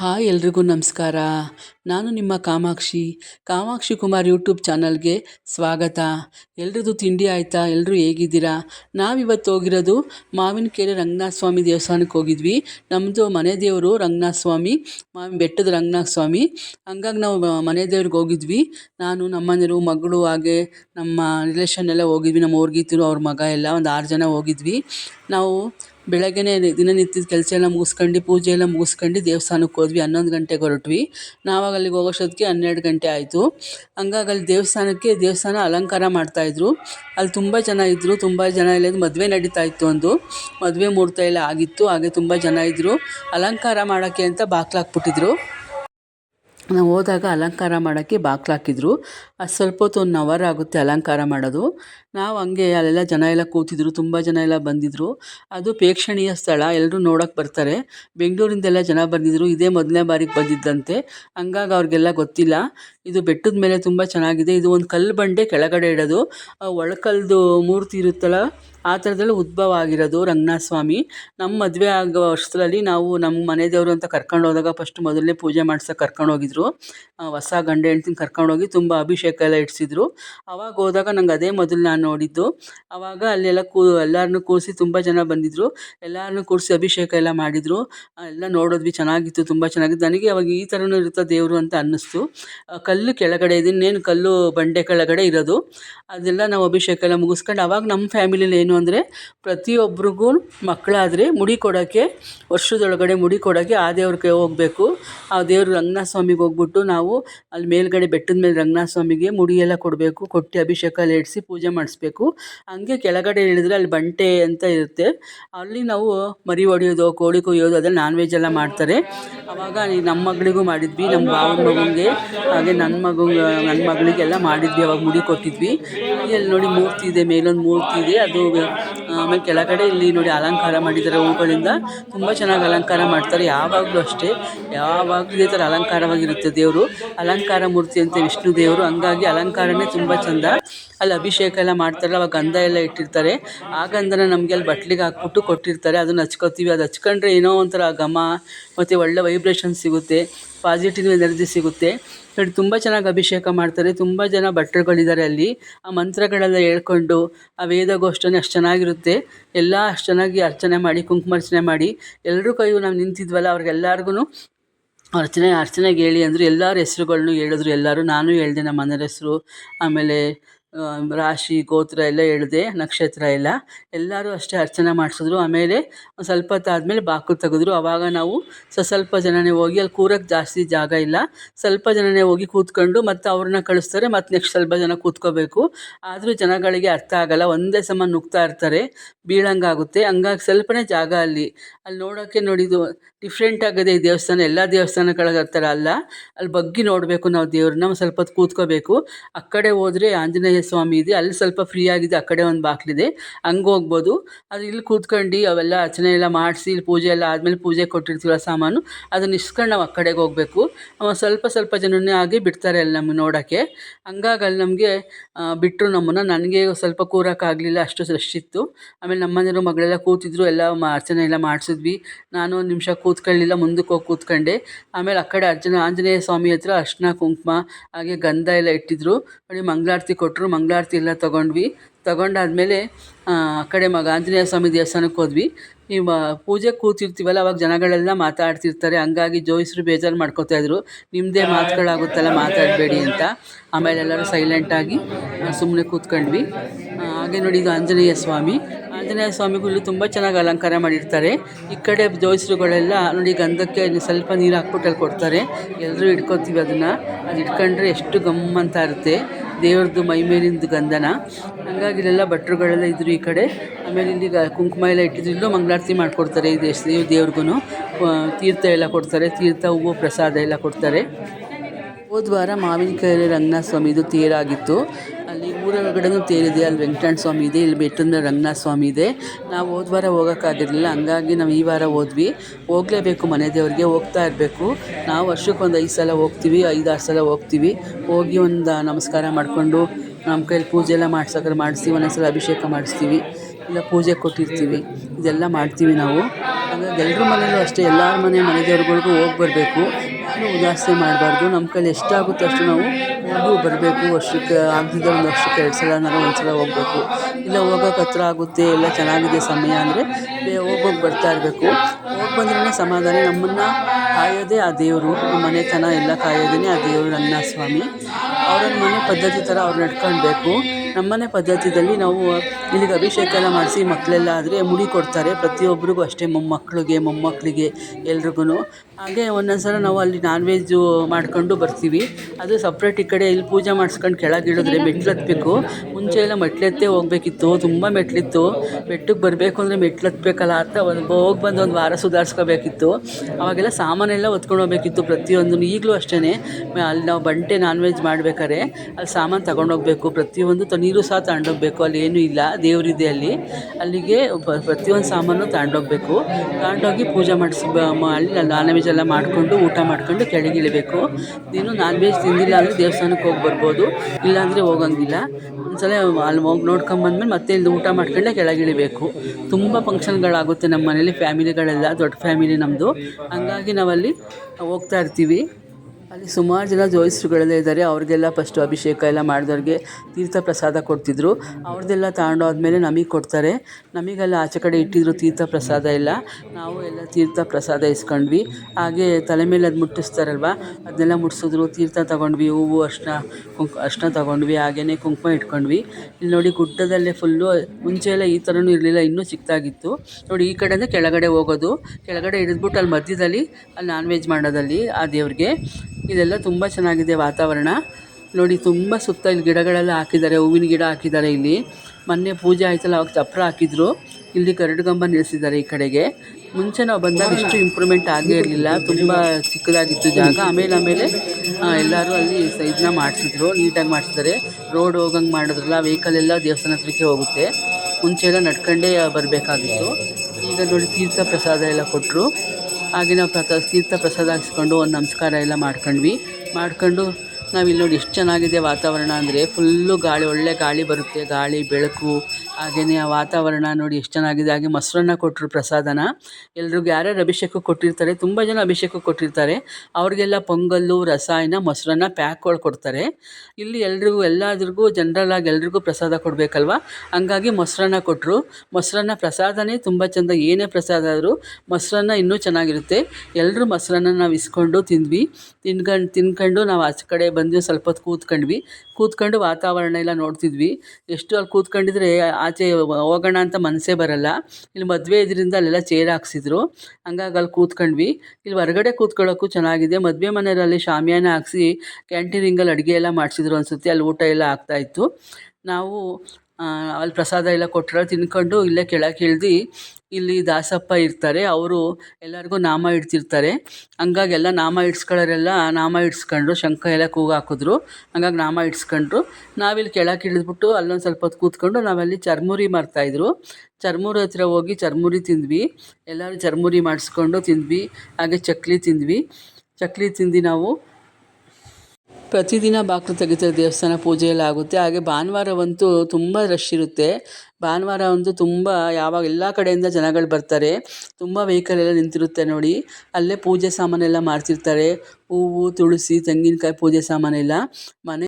Hi ಎಲ್ರಿಗೂ ನಮಸ್ಕಾರ. ನಾನು ನಿಮ್ಮ ಕಾಮಾಕ್ಷಿ. ಕಾಮಾಕ್ಷಿ ಕುಮಾರ್ ಯೂಟ್ಯೂಬ್ ಚಾನಲ್ಗೆ ಸ್ವಾಗತ. ಎಲ್ರದ್ದು ತಿಂಡಿ ಆಯಿತಾ? ಎಲ್ಲರೂ ಹೇಗಿದ್ದೀರಾ? ನಾವಿವತ್ತು ಹೋಗಿರೋದು ಮಾವಿನಕೆರೆ ರಂಗನಾಥ ಸ್ವಾಮಿ ದೇವಸ್ಥಾನಕ್ಕೆ ಹೋಗಿದ್ವಿ. ನಮ್ಮದು ಮನೆ ದೇವರು ರಂಗನಾಥ ಸ್ವಾಮಿ ಮಾವಿನ ಬೆಟ್ಟದ ರಂಗನಾಥ ಸ್ವಾಮಿ ಹಂಗಾಗಿ ನಾವು ಮನೆ ದೇವ್ರಿಗೆ ಹೋಗಿದ್ವಿ. ನಾನು, ನಮ್ಮನೆಯವರು, ಮಗಳು ಹಾಗೆ ನಮ್ಮ ರಿಲೇಷನ್ ಎಲ್ಲ ಹೋಗಿದ್ವಿ. ನಮ್ಮ ಊರ್ಗೀತರು, ಅವ್ರ ಮಗ ಎಲ್ಲ ಒಂದು ಆರು ಜನ ಹೋಗಿದ್ವಿ. ನಾವು ಬೆಳಗ್ಗೆನೇ ದಿನನಿತ್ಯದ ಕೆಲಸ ಎಲ್ಲ ಮುಗಿಸ್ಕೊಂಡು, ಪೂಜೆ ಎಲ್ಲ ಮುಗಿಸ್ಕೊಂಡು ದೇವಸ್ಥಾನಕ್ಕೆ ಹೋದ್ವಿ. ಹನ್ನೊಂದು ಗಂಟೆಗೆ ಹೊರಟ್ವಿ. ನಾವಾಗ ಅಲ್ಲಿಗೆ ಹೋಗೋಷ್ಟೊತ್ತಿಗೆ ಹನ್ನೆರಡು ಗಂಟೆ ಆಯಿತು. ಹಂಗಾಗಿ ಅಲ್ಲಿ ದೇವಸ್ಥಾನಕ್ಕೆ ದೇವಸ್ಥಾನ ಅಲಂಕಾರ ಮಾಡ್ತಾಯಿದ್ರು ಅಲ್ಲಿ ತುಂಬ ಜನ ಇದ್ದರು ತುಂಬ ಜನ ಇಲ್ಲ ಮದುವೆ ನಡೀತಾ ಇತ್ತು ಒಂದು. ಮದುವೆ ಮುಹೂರ್ತ ಎಲ್ಲ ಆಗಿತ್ತು. ಹಾಗೆ ತುಂಬ ಜನ ಇದ್ದರು ಅಲಂಕಾರ ಮಾಡೋಕ್ಕೆ ಅಂತ ಬಾಗ್ಲು ಹಾಕ್ಬಿಟ್ಟಿದ್ರು ನಾವು ಹೋದಾಗ ಅಲಂಕಾರ ಮಾಡೋಕ್ಕೆ ಬಾಗ್ಲು ಹಾಕಿದ್ರು. ಅದು ಸ್ವಲ್ಪ ಹೊತ್ತು ಒಂದು ಅವರ್ ಆಗುತ್ತೆ ಅಲಂಕಾರ ಮಾಡೋದು. ನಾವು ಹಂಗೆ ಅಲ್ಲೆಲ್ಲ ಜನ ಎಲ್ಲ ಕೂತಿದ್ರು, ತುಂಬ ಜನ ಎಲ್ಲ ಬಂದಿದ್ದರು ಅದು ಪ್ರೇಕ್ಷಣೀಯ ಸ್ಥಳ ಎಲ್ಲರೂ ನೋಡೋಕೆ ಬರ್ತಾರೆ. ಬೆಂಗಳೂರಿಂದೆಲ್ಲ ಜನ ಬಂದಿದ್ದರು ಇದೇ ಮೊದಲನೇ ಬಾರಿಗೆ ಬಂದಿದ್ದಂತೆ. ಹಂಗಾಗಿ ಅವ್ರಿಗೆಲ್ಲ ಗೊತ್ತಿಲ್ಲ. ಇದು ಬೆಟ್ಟದ ಮೇಲೆ ತುಂಬ ಚೆನ್ನಾಗಿದೆ. ಇದು ಒಂದು ಕಲ್ಲು ಬಂಡೆ ಕೆಳಗಡೆ ಇಡೋದು. ಒಳಕಲ್ದು ಮೂರ್ತಿ ಇರುತ್ತಲ್ಲ ಆ ಥರದಲ್ಲಿ ಉದ್ಭವ ಆಗಿರೋದು ರಂಗನಾಥ ಸ್ವಾಮಿ ನಮ್ಮ ಮದುವೆ ಆಗೋ ವರ್ಷದಲ್ಲಿ ನಾವು ನಮ್ಮ ಮನೆ ದೇವರು ಅಂತ ಕರ್ಕೊಂಡು ಹೋದಾಗ ಫಸ್ಟ್ ಮೊದಲನೇ ಪೂಜೆ ಮಾಡ್ಸೋಕೆ ಕರ್ಕೊಂಡು ಹೋಗಿದ್ರು. ಹೊಸ ಗಂಡ ಹೆಂಡ್ತಿನ ಕರ್ಕೊಂಡೋಗಿ ತುಂಬ ಅಭಿಷೇಕ ಎಲ್ಲ ಇಡಿಸಿದ್ರು. ಅವಾಗ ಹೋದಾಗ ನಂಗೆ ಅದೇ ಮೊದಲು ನಾನು ನೋಡಿದ್ದು. ಆವಾಗ ಅಲ್ಲೆಲ್ಲ ಕೂ ಎಲ್ಲರನ್ನೂ ಕೂರಿಸಿ ತುಂಬ ಜನ ಬಂದಿದ್ದರು ಎಲ್ಲರನ್ನೂ ಕೂರಿಸಿ ಅಭಿಷೇಕ ಎಲ್ಲ ಮಾಡಿದರು. ಎಲ್ಲ ನೋಡಿದ್ವಿ ಚೆನ್ನಾಗಿತ್ತು, ತುಂಬ ಚೆನ್ನಾಗಿತ್ತು. ನನಗೆ ಅವಾಗ ಈ ಥರನೂ ಇರುತ್ತೆ ದೇವರು ಅಂತ ಅನ್ನಿಸ್ತು. ಕಲ್ಲು ಕೆಳಗಡೆ ಇದ್ದೀನಿ ಇನ್ನೇನು ಕಲ್ಲು ಬಂಡೆ ಕೆಳಗಡೆ ಇರೋದು. ಅದೆಲ್ಲ ನಾವು ಅಭಿಷೇಕ ಎಲ್ಲ ಮುಗಿಸ್ಕೊಂಡು ಅವಾಗ ನಮ್ಮ ಫ್ಯಾಮಿಲಿಲಿ ಏನು ಅಂದರೆ ಪ್ರತಿಯೊಬ್ಬರಿಗೂ ಮಕ್ಕಳಾದರೆ ಮುಡಿ ಕೊಡೋಕ್ಕೆ ವರ್ಷದೊಳಗಡೆ ಮುಡಿ ಕೊಡೋಕ್ಕೆ ಆ ದೇವ್ರಿಗೆ ಹೋಗಬೇಕು. ಆ ದೇವ್ರು ರಂಗನಾಥ ಸ್ವಾಮಿಗೆ ಹೋಗ್ಬಿಟ್ಟು ನಾವು ಅಲ್ಲಿ ಮೇಲ್ಗಡೆ ಬೆಟ್ಟದ ಮೇಲೆ ರಂಗನಾಥ ಸ್ವಾಮಿಗೆ ಮುಡಿ ಎಲ್ಲ ಕೊಡಬೇಕು. ಕೊಟ್ಟು ಅಭಿಷೇಕ ಪೂಜೆ ಮಾಡಿಸ್ಬೇಕು. ಹಂಗೆ ಕೆಳಗಡೆ ಇಳಿದ್ರೆ ಅಲ್ಲಿ ಬಂಟೆ ಅಂತ ಇರುತ್ತೆ. ಅಲ್ಲಿ ನಾವು ಮರಿ ಹೊಡೆಯೋದು ಕೋಳಿ ಕೊಯ್ಯೋದು ಅದೆಲ್ಲ ನಾನ್ ವೆಜ್ ಎಲ್ಲ ಮಾಡ್ತಾರೆ. ಆವಾಗ ನಮ್ಮ ಮಗಳಿಗೂ ಮಾಡಿದ್ವಿ, ನಮ್ಮ ಭಾವನ ಮಗನಿಗೆ ಹಾಗೆ ನನ್ನ ಮಗು ನನ್ನ ಮಗಳಿಗೆಲ್ಲ ಮಾಡಿದ್ವಿ, ಅವಾಗ ಮುಡಿ ಕೊಟ್ಟಿದ್ವಿ. ಅಲ್ಲಿ ನೋಡಿ ಮೂರ್ತಿ ಇದೆ, ಮೇಲೊಂದು ಮೂರ್ತಿ ಇದೆ. ಅದು Yeah, I, I'm ಆಮೇಲೆ ಕೆಳಗಡೆ ಇಲ್ಲಿ ನೋಡಿ ಅಲಂಕಾರ ಮಾಡಿದ್ದಾರೆ ಹೂಗಳಿಂದ. ತುಂಬ ಚೆನ್ನಾಗಿ ಅಲಂಕಾರ ಮಾಡ್ತಾರೆ. ಯಾವಾಗಲೂ ಅಷ್ಟೇ. ಯಾವಾಗಲೂ ಇದೇ ಥರ ಅಲಂಕಾರವಾಗಿರುತ್ತೆ ದೇವರು. ಅಲಂಕಾರ ಮೂರ್ತಿ ಅಂತ ವಿಷ್ಣು ದೇವರು. ಹಂಗಾಗಿ ಅಲಂಕಾರನೇ ತುಂಬ ಚೆಂದ. ಅಲ್ಲಿ ಅಭಿಷೇಕ ಎಲ್ಲ ಮಾಡ್ತಾರೆ ಅವಾಗ ಗಂಧ ಎಲ್ಲ ಇಟ್ಟಿರ್ತಾರೆ. ಆ ಗಂಧನ ನಮಗೆ ಅಲ್ಲಿ ಬಟ್ಲಿಗೆ ಹಾಕ್ಬಿಟ್ಟು ಕೊಟ್ಟಿರ್ತಾರೆ. ಅದನ್ನು ಹಚ್ಕೋತೀವಿ. ಅದು ಹಚ್ಕೊಂಡ್ರೆ ಏನೋ ಒಂಥರ ಘಮ, ಮತ್ತು ಒಳ್ಳೆ ವೈಬ್ರೇಷನ್ ಸಿಗುತ್ತೆ. ಪಾಸಿಟಿವ್ ಎನರ್ಜಿ ಸಿಗುತ್ತೆ. ನೋಡಿ, ತುಂಬ ಚೆನ್ನಾಗಿ ಅಭಿಷೇಕ ಮಾಡ್ತಾರೆ. ತುಂಬ ಜನ ಭಟ್ರುಗಳಿದ್ದಾರೆ ಅಲ್ಲಿ. ಆ ಮಂತ್ರಗಳೆಲ್ಲ ಹೇಳ್ಕೊಂಡು, ಆ ವೇದಗೋಷ್ಠನೇ ಅಷ್ಟು ಚೆನ್ನಾಗಿರುತ್ತೆ. ಎಲ್ಲ ಅಷ್ಟು ಚೆನ್ನಾಗಿ ಅರ್ಚನೆ ಮಾಡಿ ಕುಂಕುಮಾರ್ಚನೆ ಮಾಡಿ ಎಲ್ಲರೂ ಕೈಯೂ ನಾವು ನಿಂತಿದ್ವಲ್ಲ ಅವ್ರಿಗೆಲ್ಲರಿಗೂ ಅರ್ಚನೆ ಅರ್ಚನೆಗೆ ಹೇಳಿ ಅಂದರು ಎಲ್ಲರ ಹೆಸ್ರುಗಳ್ನೂ ಹೇಳಿದ್ರು, ಎಲ್ಲರೂ, ನಾನು ಹೇಳ್ದೆ ನಮ್ಮ ಮನೆಯವ್ರ ಹೆಸ್ರು, ಆಮೇಲೆ ರಾಶಿ, ಗೋತ್ರ ಎಲ್ಲ ಹೇಳಿದೆ, ನಕ್ಷತ್ರ ಎಲ್ಲ. ಎಲ್ಲರೂ ಅಷ್ಟೇ ಅರ್ಚನೆ ಮಾಡಿಸಿದ್ರು. ಆಮೇಲೆ ಒಂದು ಸ್ವಲ್ಪ ಹೊತ್ತು ಆದಮೇಲೆ ತೆಗೆದ್ರು. ಆವಾಗ ನಾವು ಸ್ವಲ್ಪ ಜನನೇ ಹೋಗಿ ಅಲ್ಲಿ ಕೂರಕ್ಕೆ ಜಾಸ್ತಿ ಜಾಗ ಇಲ್ಲ. ಸ್ವಲ್ಪ ಜನನೇ ಹೋಗಿ ಕೂತ್ಕೊಂಡು ಮತ್ತು ಅವ್ರನ್ನ ಕಳಿಸ್ತಾರೆ, ಮತ್ತು ನೆಕ್ಸ್ಟ್ ಸ್ವಲ್ಪ ಜನ ಕೂತ್ಕೋಬೇಕು. ಆದರೂ ಜನಗಳಿಗೆ ಅರ್ಥ ಆಗಲ್ಲ. ಒಂದೇ ಸಮ ನುಗ್ತಾ ಇರ್ತಾರೆ. ಬೀಳಂಗಾಗುತ್ತೆ. ಹಂಗಾಗಿ ಸ್ವಲ್ಪನೇ ಜಾಗ ಅಲ್ಲಿ. ಅಲ್ಲಿ ನೋಡೋಕ್ಕೆ ನೋಡಿದ್ದು ಡಿಫ್ರೆಂಟ್ ಆಗಿದೆ ಈ ದೇವಸ್ಥಾನ, ಎಲ್ಲ ದೇವಸ್ಥಾನಗಳಿಗೆ ಥರ ಅಲ್ಲ. ಅಲ್ಲಿ ಬಗ್ಗಿ ನೋಡಬೇಕು ನಾವು ದೇವ್ರನ್ನ, ಒಂದು ಸ್ವಲ್ಪ ಹೊತ್ತು ಕೂತ್ಕೋಬೇಕು. ಆ ಕಡೆ ಹೋದರೆ ಆಂಜನೇಯ ಸ್ವಾಮಿ ಇದೆ, ಅಲ್ಲಿ ಸ್ವಲ್ಪ ಫ್ರೀ ಆಗಿದೆ, ಆ ಕಡೆ ಒಂದು ಬಾಗಿಲಿದೆ ಹಂಗೆ ಹೋಗ್ಬೋದು. ಅದು ಇಲ್ಲಿ ಕೂತ್ಕೊಂಡು ಅವೆಲ್ಲ ಅರ್ಚನೆ ಎಲ್ಲ ಮಾಡಿಸಿ, ಇಲ್ಲಿ ಪೂಜೆ ಎಲ್ಲ ಆದಮೇಲೆ ಪೂಜೆ ಕೊಟ್ಟಿರ್ತೀವಲ್ಲ ಸಾಮಾನು ಅದನ್ನ ಇಸ್ಕೊಂಡು ನಾವು ಆ ಕಡೆಗೆ ಹೋಗಬೇಕು. ಸ್ವಲ್ಪ ಸ್ವಲ್ಪ ಜನನೇ ಆಗಿ ಬಿಡ್ತಾರೆ ಅಲ್ಲಿ ನಮಗೆ ನೋಡೋಕ್ಕೆ. ಹಂಗಾಗಿ ಅಲ್ಲಿ ನಮಗೆ ಬಿಟ್ಟರು ನಮ್ಮನ್ನು. ನನಗೆ ಸ್ವಲ್ಪ ಕೂರೋಕ್ಕಾಗಲಿಲ್ಲ ಅಷ್ಟು ರಶ್ ಇತ್ತು. ಆಮೇಲೆ ನಮ್ಮ ಮನೆಯವರು ಮಗಳೆಲ್ಲ ಕೂತಿದ್ರು, ಎಲ್ಲ ಅರ್ಚನೆ ಎಲ್ಲ ಮಾಡಿಸಿದ್ವಿ. ನಾನು ಒಂದು ನಿಮಿಷ ಕೂತ್ಕೊಳ್ಳಿಲ್ಲ, ಮುಂದಕ್ಕೆ ಹೋಗಿ ಕೂತ್ಕೊಂಡೆ. ಆಮೇಲೆ ಆ ಕಡೆ ಅರ್ಜುನ ಆಂಜನೇಯ ಸ್ವಾಮಿ ಹತ್ರ ಅರ್ಶಿನ, ಕುಂಕುಮ, ಹಾಗೆ ಗಂಧ ಎಲ್ಲ ಇಟ್ಟಿದ್ರು. ನೋಡಿ, ಮಂಗಳಾರತಿ ಕೊಟ್ಟರು, ಮಂಗಳಾರತಿ ಎಲ್ಲ ತೊಗೊಂಡ್ವಿ. ತೊಗೊಂಡಾದ್ಮೇಲೆ, ಆ ಕಡೆ ಮಗ, ಆಂಜನೇಯ ಸ್ವಾಮಿ ದೇವಸ್ಥಾನಕ್ಕೆ ಹೋದ್ವಿ. ನೀವು ಪೂಜೆ ಕೂತಿರ್ತೀವಲ್ಲ, ಅವಾಗ ಜನಗಳೆಲ್ಲ ಮಾತಾಡ್ತಿರ್ತಾರೆ. ಹಂಗಾಗಿ ಜೋಯಿಸ್ರು ಬೇಜಾರು ಮಾಡ್ಕೋತಾಯಿದ್ರು ನಿಮ್ಮದೇ ಮಾತುಗಳಾಗುತ್ತಲ್ಲ, ಮಾತಾಡಬೇಡಿ ಅಂತ. ಆಮೇಲೆ ಎಲ್ಲರೂ ಸೈಲೆಂಟಾಗಿ ಸುಮ್ಮನೆ ಕೂತ್ಕೊಂಡ್ವಿ. ಹಾಗೆ ನೋಡಿ, ಇದು ಆಂಜನೇಯ ಸ್ವಾಮಿ. ಆಂಜನೇಯ ಸ್ವಾಮಿಗಳು ತುಂಬ ಚೆನ್ನಾಗಿ ಅಲಂಕಾರ ಮಾಡಿರ್ತಾರೆ. ಈ ಕಡೆ ಜೋಯಿಸ್ರುಗಳೆಲ್ಲ ನೋಡಿ ಗಂಧಕ್ಕೆ ಸ್ವಲ್ಪ ನೀರು ಹಾಕ್ಬಿಟ್ಟು ಅಲ್ಲಿ ಕೊಡ್ತಾರೆ. ಎಲ್ಲರೂ ಇಟ್ಕೊತೀವಿ ಅದನ್ನು. ಅದು ಇಟ್ಕೊಂಡ್ರೆ ಎಷ್ಟು ಗಮ್ ಅಂತ ಇರುತ್ತೆ. ದೇವ್ರದ್ದು ಮೈ ಮೇಲಿಂದು ಗಂಧನ. ಹಂಗಾಗಿ ಇಲ್ಲೆಲ್ಲ ಭಟ್ರುಗಳೆಲ್ಲ ಇದ್ದರು ಈ ಕಡೆ. ಆಮೇಲೆ ಇಲ್ಲಿ ಕುಂಕುಮ ಎಲ್ಲ ಇಟ್ಟಿದ್ರು. ಇಲ್ಲೂ ಮಂಗಳಾರತಿ ಮಾಡಿಕೊಡ್ತಾರೆ ಈ ದೇಶ ದೇವ್ರಿಗೂ ತೀರ್ಥ ಎಲ್ಲ ಕೊಡ್ತಾರೆ. ತೀರ್ಥ, ಹೂವು, ಪ್ರಸಾದ ಎಲ್ಲ ಕೊಡ್ತಾರೆ. ಹೋದ್ವಾರ ಮಾವಿನಕೆರೆ ರಂಗನಾಥ ಸ್ವಾಮಿದು ತೇರಾಗಿತ್ತು. ಅಲ್ಲಿ ಊರೊಳಗಡೆನೂ ತೇರಿದೆ ಅಲ್ಲಿ ವೆಂಕಟರಮಣ ಸ್ವಾಮಿ ಇದೆ, ಇಲ್ಲಿ ಬೆಟ್ಟದ ಮೇಲೆ ರಂಗನಾಥ ಸ್ವಾಮಿ ಇದೆ. ನಾವು ಹೋದ ವಾರ ಹೋಗೋಕ್ಕಾಗಿರಲಿಲ್ಲ, ಹಂಗಾಗಿ ನಾವು ಈ ವಾರ ಹೋದ್ವಿ. ಹೋಗಲೇಬೇಕು ಮನೆ ದೇವ್ರಿಗೆ, ಹೋಗ್ತಾ ಇರಬೇಕು. ನಾವು ವರ್ಷಕ್ಕೆ ಒಂದು ಐದು ಸಲ ಹೋಗ್ತೀವಿ ಐದಾರು ಸಲ ಹೋಗ್ತೀವಿ. ಹೋಗಿ ಒಂದು ನಮಸ್ಕಾರ ಮಾಡಿಕೊಂಡು, ನಮ್ಮ ಕೈಯಲ್ಲಿ ಪೂಜೆ ಎಲ್ಲ ಮಾಡ್ಸೋಕ್ರೆ ಮಾಡಿಸ್ತೀವಿ, ಒಂದೊಂದ್ಸಲ ಅಭಿಷೇಕ ಮಾಡಿಸ್ತೀವಿ, ಇಲ್ಲ ಪೂಜೆ ಕೊಟ್ಟಿರ್ತೀವಿ. ಇದೆಲ್ಲ ಮಾಡ್ತೀವಿ ನಾವು. ಹಾಗಾಗಿ ಎಲ್ಲರ ಮನೆಯಲ್ಲೂ ಅಷ್ಟೇ, ಎಲ್ಲರ ಮನೆ ಮನೆ ದೇವ್ರಗಳಿಗೂ ಹೋಗಿ ಬರಬೇಕು. ಯಾರೂ ಜಾಸ್ತಿ ಮಾಡಬಾರ್ದು, ನಮ್ಮ ಕೈಲಿ ಎಷ್ಟಾಗುತ್ತೆ ಅಷ್ಟು ನಾವು ಹೋಗಿ ಬರಬೇಕು, ವರ್ಷಕ್ಕೆ ಆಗದಿದ್ದರೆ ಒಂದು ವರ್ಷಕ್ಕೆ ಎರಡು ಸಲನಾದ್ರು ಒಂದು ಸಲ ಹೋಗ್ಬೇಕು. ಇಲ್ಲ ಹೋಗೋಕೆ ಹತ್ರ ಆಗುತ್ತೆ, ಎಲ್ಲ ಚೆನ್ನಾಗಿದೆ ಸಮಯ ಅಂದರೆ ಹೋಗೋಗಿ ಬರ್ತಾ ಇರಬೇಕು. ಹೋಗಿ ಬಂದ್ರೇ ಸಮಾಧಾನ. ನಮ್ಮನ್ನು ಕಾಯೋದೇ ಆ ದೇವರು. ನಮ್ಮ ಮನೆತನ ಎಲ್ಲ ಕಾಯೋದೇ ಆ ದೇವರು ನನ್ನ ಸ್ವಾಮಿ ಅವ್ರ ಮನೆ ಪದ್ಧತಿ ಥರ ಅವ್ರು ನಡ್ಕೊಳ್ಬೇಕು. ನಮ್ಮನೆ ಪದ್ಧತಿಯಲ್ಲಿ ನಾವು ಇಲ್ಲಿಗೆ ಅಭಿಷೇಕ ಎಲ್ಲ ಮಾಡಿಸಿ ಮಕ್ಕಳೆಲ್ಲ ಆದರೆ ಮುಡಿ ಕೊಡ್ತಾರೆ. ಪ್ರತಿಯೊಬ್ಬರಿಗೂ ಅಷ್ಟೇ, ಮೊಮ್ಮಕ್ಕಳಿಗೆ ಮೊಮ್ಮಕ್ಕಳಿಗೆ ಎಲ್ರಿಗೂ ಹಾಗೆ ಒಂದೊಂದು ಸಲ ನಾವು ಅಲ್ಲಿ ನಾನ್ ವೆಜ್ಜು ಮಾಡ್ಕೊಂಡು ಬರ್ತೀವಿ. ಅದು ಸಪ್ರೇಟ್ ಈ ಕಡೆ ಇಲ್ಲಿ ಪೂಜೆ ಮಾಡಿಸ್ಕೊಂಡು ಕೆಳಗೆ ಇಳಿದ್ರೆ ಮೆಟ್ಲು ಹತ್ತಬೇಕು ಮುಂಚೆ ಎಲ್ಲ ಮೆಟ್ಲೆತ್ತೇ ಹೋಗ್ಬೇಕಿತ್ತು, ತುಂಬ ಮೆಟ್ಲಿತ್ತು ಬೆಟ್ಟಕ್ಕೆ ಬರಬೇಕು ಅಂದರೆ ಮೆಟ್ಲು ಹತ್ಬೇಕಲ್ಲ ಅಂತ ಒಂದು ಹೋಗಿ ಬಂದು ಒಂದು ವಾರ ಸುಧಾರಿಸ್ಕೋಬೇಕಿತ್ತು. ಅವಾಗೆಲ್ಲ ಸಾಮಾನೆಲ್ಲ ಹೊತ್ಕೊಂಡು ಹೋಗ್ಬೇಕಿತ್ತು ಪ್ರತಿಯೊಂದು ಈಗಲೂ ಅಷ್ಟೇ ಅಲ್ಲಿ ನಾವು ಬಂಟೆ ನಾನ್ ವೆಜ್ ಮಾಡ್ಬೇಕಾದ್ರೆ ಅಲ್ಲಿ ಸಾಮಾನು ತಗೊಂಡೋಗ್ಬೇಕು ಪ್ರತಿಯೊಂದು ತ, ನೀರು ಸಹ ತಗೊಂಡೋಗ್ಬೇಕು ಅಲ್ಲಿ ಏನೂ ಇಲ್ಲ, ದೇವರಿದೆ ಅಲ್ಲಿ. ಅಲ್ಲಿಗೆ ಪ್ರತಿಯೊಂದು ಸಾಮಾನು ತಗೊಂಡೋಗ್ಬೇಕು ತಗೊಂಡೋಗಿ ಪೂಜೆ ಮಾಡಿಸ್ ಅಲ್ಲಿ ನಾನ್ ವೆಜ್ ಎಲ್ಲ ಮಾಡಿಕೊಂಡು ಊಟ ಮಾಡ್ಕೊಂಡು ಕೆಳಗಿಳಿಬೇಕು ನೀನು ನಾನ್ ವೆಜ್ ತಿಂದಿಲ್ಲ ಅಂದರೆ ದೇವಸ್ಥಾನಕ್ಕೆ ಹೋಗಿ ಬರ್ಬೋದು. ಇಲ್ಲಾಂದರೆ ಹೋಗಂಗಿಲ್ಲ. ಒಂದ್ಸಲ ಅಲ್ಲಿ ಹೋಗಿ ನೋಡ್ಕೊಂಬಂದ್ಮೇಲೆ ಮತ್ತೆ ಇಲ್ಲಿ ಊಟ ಮಾಡ್ಕೊಂಡೆ ಕೆಳಗಿಳಿಬೇಕು ತುಂಬ ಫಂಕ್ಷನ್ಗಳಾಗುತ್ತೆ ನಮ್ಮ ಮನೇಲಿ ಫ್ಯಾಮಿಲಿಗಳೆಲ್ಲ ದೊಡ್ಡ ಫ್ಯಾಮಿಲಿ ನಮ್ಮದು ಹಂಗಾಗಿ ನಾವಲ್ಲಿ ಹೋಗ್ತಾ ಇರ್ತೀವಿ. ಅಲ್ಲಿ ಸುಮಾರು ಜನ ಜೋಯಿಸ್ರುಗಳೆಲ್ಲ ಇದ್ದಾರೆ. ಅವ್ರಿಗೆಲ್ಲ ಫಸ್ಟು ಅಭಿಷೇಕ ಎಲ್ಲ ಮಾಡಿದವ್ರಿಗೆ ತೀರ್ಥ ಪ್ರಸಾದ ಕೊಡ್ತಿದ್ರು. ಅವ್ರದ್ದೆಲ್ಲ ತಗೊಂಡೋದ್ಮೇಲೆ ನಮಗೆ ಕೊಡ್ತಾರೆ. ನಮಗೆಲ್ಲ ಆಚೆ ಕಡೆ ಇಟ್ಟಿದ್ರು ತೀರ್ಥ ಪ್ರಸಾದ ಎಲ್ಲ. ನಾವು ಎಲ್ಲ ತೀರ್ಥ ಪ್ರಸಾದ ಇಸ್ಕೊಂಡ್ವಿ. ಹಾಗೆ ತಲೆ ಮೇಲೆ ಅದು ಮುಟ್ಟಿಸ್ತಾರಲ್ವ? ಅದನ್ನೆಲ್ಲ ಮುಟ್ಟಿಸಿದ್ರು ತೀರ್ಥ ತಗೊಂಡ್ವಿ, ಹೂವು ಅರ್ಶಿನ ಕುಂಕ್ ಅರ್ಶಿನ ತಗೊಂಡ್ವಿ ಹಾಗೆಯೇ ಕುಂಕುಮ ಇಟ್ಕೊಂಡ್ವಿ. ಇಲ್ಲಿ ನೋಡಿ ಗುಡ್ಡದಲ್ಲೇ ಫುಲ್ಲು ಮುಂಚೆ ಎಲ್ಲ ಈ ಥರನೂ ಇರಲಿಲ್ಲ, ಇನ್ನೂ ಚಿಕ್ಕದಾಗಿತ್ತು ನೋಡಿ ಈ ಕಡೆಯಿಂದ ಕೆಳಗಡೆ ಹೋಗೋದು. ಕೆಳಗಡೆ ಹಿಡಿದ್ಬಿಟ್ಟು ಅಲ್ಲಿ ಮಧ್ಯದಲ್ಲಿ, ಅಲ್ಲಿ ನಾನ್ ವೆಜ್ ಮಾಡೋದಲ್ಲಿ ಆ ದೇವ್ರಿಗೆ. ಇದೆಲ್ಲ ತುಂಬ ಚೆನ್ನಾಗಿದೆ ವಾತಾವರಣ. ನೋಡಿ, ತುಂಬ ಸುತ್ತ ಇಲ್ಲಿ ಗಿಡಗಳೆಲ್ಲ ಹಾಕಿದ್ದಾರೆ, ಹೂವಿನ ಗಿಡ ಹಾಕಿದ್ದಾರೆ ಇಲ್ಲಿ. ಮೊನ್ನೆ ಪೂಜೆ ಆಯ್ತಲ್ಲ, ಅವಾಗ ಚಪ್ಪರ ಹಾಕಿದ್ರು. ಇಲ್ಲಿ ಕರಡುಗಂಬ ನಿಲ್ಲಿಸಿದ್ದಾರೆ ಈ ಕಡೆಗೆ. ಮುಂಚೆ ನಾವು ಬಂದಾಗ ಇಷ್ಟು ಇಂಪ್ರೂವ್ಮೆಂಟ್ ಆಗೇ ಇರಲಿಲ್ಲ. ತುಂಬ ಚಿಕ್ಕದಾಗಿತ್ತು ಜಾಗ. ಆಮೇಲೆ ಆಮೇಲೆ ಎಲ್ಲರೂ ಅಲ್ಲಿ ಇದನ್ನ ಮಾಡಿಸಿದ್ರು, ನೀಟಾಗಿ ಮಾಡಿಸಿದ್ದಾರೆ. ರೋಡ್ ಹೋಗಂಗೆ ಮಾಡಿದ್ರಲ್ಲ ವೆಹಿಕಲ್ ಎಲ್ಲ ದೇವಸ್ಥಾನ ಹತ್ರಕ್ಕೆ ಹೋಗುತ್ತೆ. ಮುಂಚೆ ಎಲ್ಲ ನಡ್ಕೊಂಡೇ ಬರಬೇಕಾಗಿತ್ತು. ಈಗ ನೋಡಿ, ತೀರ್ಥ ಪ್ರಸಾದ ಎಲ್ಲ ಕೊಟ್ಟರು ಹಾಗೆ ನಾವು ಪ್ರತ ತೀರ್ಥ ಪ್ರಸಾದ ಹಾಕ್ಸ್ಕೊಂಡು ಒಂದು ನಮಸ್ಕಾರ ಎಲ್ಲ ಮಾಡ್ಕೊಂಡ್ವಿ. ಮಾಡ್ಕೊಂಡು ನಾವಿಲ್ಲಿ ನೋಡಿ ಎಷ್ಟು ಚೆನ್ನಾಗಿದೆ ವಾತಾವರಣ ಅಂದರೆ ಫುಲ್ಲು ಗಾಳಿ, ಒಳ್ಳೆ ಗಾಳಿ ಬರುತ್ತೆ. ಗಾಳಿ, ಬೆಳಕು ಹಾಗೆಯೇ ಆ ವಾತಾವರಣ ನೋಡಿ ಎಷ್ಟು ಚೆನ್ನಾಗಿದೆ. ಹಾಗೆ ಮೊಸರನ್ನ ಕೊಟ್ಟರು ಪ್ರಸಾದನ. ಎಲ್ರಿಗೂ ಯಾರ್ಯಾರು ಅಭಿಷೇಕಕ್ಕೆ ಕೊಟ್ಟಿರ್ತಾರೆ, ತುಂಬ ಜನ ಅಭಿಷೇಕಕ್ಕೆ ಕೊಟ್ಟಿರ್ತಾರೆ, ಅವ್ರಿಗೆಲ್ಲ ಪೊಂಗಲ್ಲು, ರಸಾಯನ, ಮೊಸರನ್ನ ಪ್ಯಾಕ್ಗಳು ಕೊಡ್ತಾರೆ. ಇಲ್ಲಿ ಎಲ್ರಿಗೂ, ಎಲ್ಲಾದ್ರಿಗೂ ಜನರಲ್ ಆಗಿ ಎಲ್ರಿಗೂ ಪ್ರಸಾದ ಕೊಡಬೇಕಲ್ವ? ಹಂಗಾಗಿ ಮೊಸರನ್ನ ಕೊಟ್ಟರು ಮೊಸರನ್ನ ಪ್ರಸಾದನೇ ತುಂಬ ಚೆಂದ, ಏನೇ ಪ್ರಸಾದ ಆದರೂ ಮೊಸರನ್ನ ಇನ್ನೂ ಚೆನ್ನಾಗಿರುತ್ತೆ. ಎಲ್ಲರೂ ಮೊಸರನ್ನ ನಾವು ಇಸ್ಕೊಂಡು ತಿಂದ್ವಿ. ತಿನ್ಕಂಡು ತಿನ್ಕೊಂಡು ನಾವು ಆಚೆ ಕಡೆ ಬಂದು ಸ್ವಲ್ಪ ಹೊತ್ತು ಕೂತ್ಕೊಂಡ್ವಿ. ಕೂತ್ಕೊಂಡು ವಾತಾವರಣ ಎಲ್ಲ ನೋಡ್ತಿದ್ವಿ. ಎಷ್ಟು ಅಲ್ಲಿ ಕೂತ್ಕೊಂಡಿದ್ರೆ ಆಚೆ ಹೋಗೋಣ ಅಂತ ಮನಸ್ಸೇ ಬರಲ್ಲ. ಇಲ್ಲಿ ಮದುವೆ ಇದರಿಂದ ಅಲ್ಲೆಲ್ಲ ಚೇರ್ ಹಾಕ್ಸಿದ್ರು. ಹಂಗಾಗಿ ಅಲ್ಲಿ ಕೂತ್ಕೊಂಡ್ವಿ. ಇಲ್ಲಿ ಹೊರಗಡೆ ಕೂತ್ಕೊಳ್ಳೋಕ್ಕೂ ಚೆನ್ನಾಗಿದೆ. ಮದುವೆ ಮನೆಯಲ್ಲಿ ಶಾಮಿಯಾನ ಹಾಕ್ಸಿ ಕ್ಯಾಂಟೀನಿಂಗಲ್ಲಿ ಅಡುಗೆ ಎಲ್ಲ ಮಾಡಿಸಿದ್ರು ಅನಿಸುತ್ತೆ. ಅಲ್ಲಿ ಊಟ ಎಲ್ಲ ಆಗ್ತಾಯಿತ್ತು ನಾವು ಅಲ್ಲಿ ಪ್ರಸಾದ ಎಲ್ಲ ಕೊಟ್ಟರೆ ತಿನ್ಕೊಂಡು ಇಲ್ಲೇ ಕೆಳಕ್ಕೆ ಇಳ್ದು ಇಲ್ಲಿ ದಾಸಪ್ಪ ಇರ್ತಾರೆ, ಅವರು ಎಲ್ಲರಿಗೂ ನಾಮ ಇಡ್ತಿರ್ತಾರೆ. ಹಂಗಾಗಿ ಎಲ್ಲ ನಾಮ ಇಡ್ಸ್ಕೊಳ್ಳೋರೆಲ್ಲ ನಾಮ ಇಡ್ಸ್ಕೊಂಡ್ರು, ಶಂಖ ಎಲ್ಲ ಕೂಗು ಹಾಕಿದ್ರು, ಹಂಗಾಗಿ ನಾಮ ಇಡ್ಸ್ಕೊಂಡ್ರು. ನಾವಿಲ್ಲಿ ಕೆಳಕ್ಕೆ ಇಳಿದ್ಬಿಟ್ಟು ಅಲ್ಲೊಂದು ಸ್ವಲ್ಪ ಹೊತ್ತು ಕೂತ್ಕೊಂಡು ನಾವಲ್ಲಿ ಚರ್ಮುರಿ ಮಾಡ್ತಾಯಿದ್ರು ಚರ್ಮುರಿ ಹತ್ರ ಹೋಗಿ ಚರ್ಮುರಿ ತಿಂದ್ವಿ. ಎಲ್ಲರೂ ಚರ್ಮುರಿ ಮಾಡಿಸ್ಕೊಂಡು ತಿಂದ್ವಿ, ಹಾಗೆ ಚಕ್ಲಿ ತಿಂದ್ವಿ. ಚಕ್ಲಿ ತಿಂದು ನಾವು ಪ್ರತಿದಿನ ಬಾಗಿಲು ತೆಗಿತಾರೆ, ದೇವಸ್ಥಾನ ಪೂಜೆ ಆಗುತ್ತೆ. ಹಾಗೆ ಭಾನುವಾರವಂತೂ ತುಂಬ ರಶ್ ಇರುತ್ತೆ. ಭಾನುವಾರ ಅಂತೂ ತುಂಬ ಯಾವಾಗ ಎಲ್ಲ ಕಡೆಯಿಂದ ಜನಗಳು ಬರ್ತಾರೆ. ತುಂಬ ವೆಹಿಕಲ್ ಎಲ್ಲ ನಿಂತಿರುತ್ತೆ ನೋಡಿ. ಅಲ್ಲೇ ಪೂಜೆ ಸಾಮಾನೆಲ್ಲ ಮಾಡ್ತಿರ್ತಾರೆ. ಹೂವು, ತುಳಸಿ, ತೆಂಗಿನಕಾಯಿ ಪೂಜೆ ಸಾಮಾನೆಲ್ಲ. ಮನೆ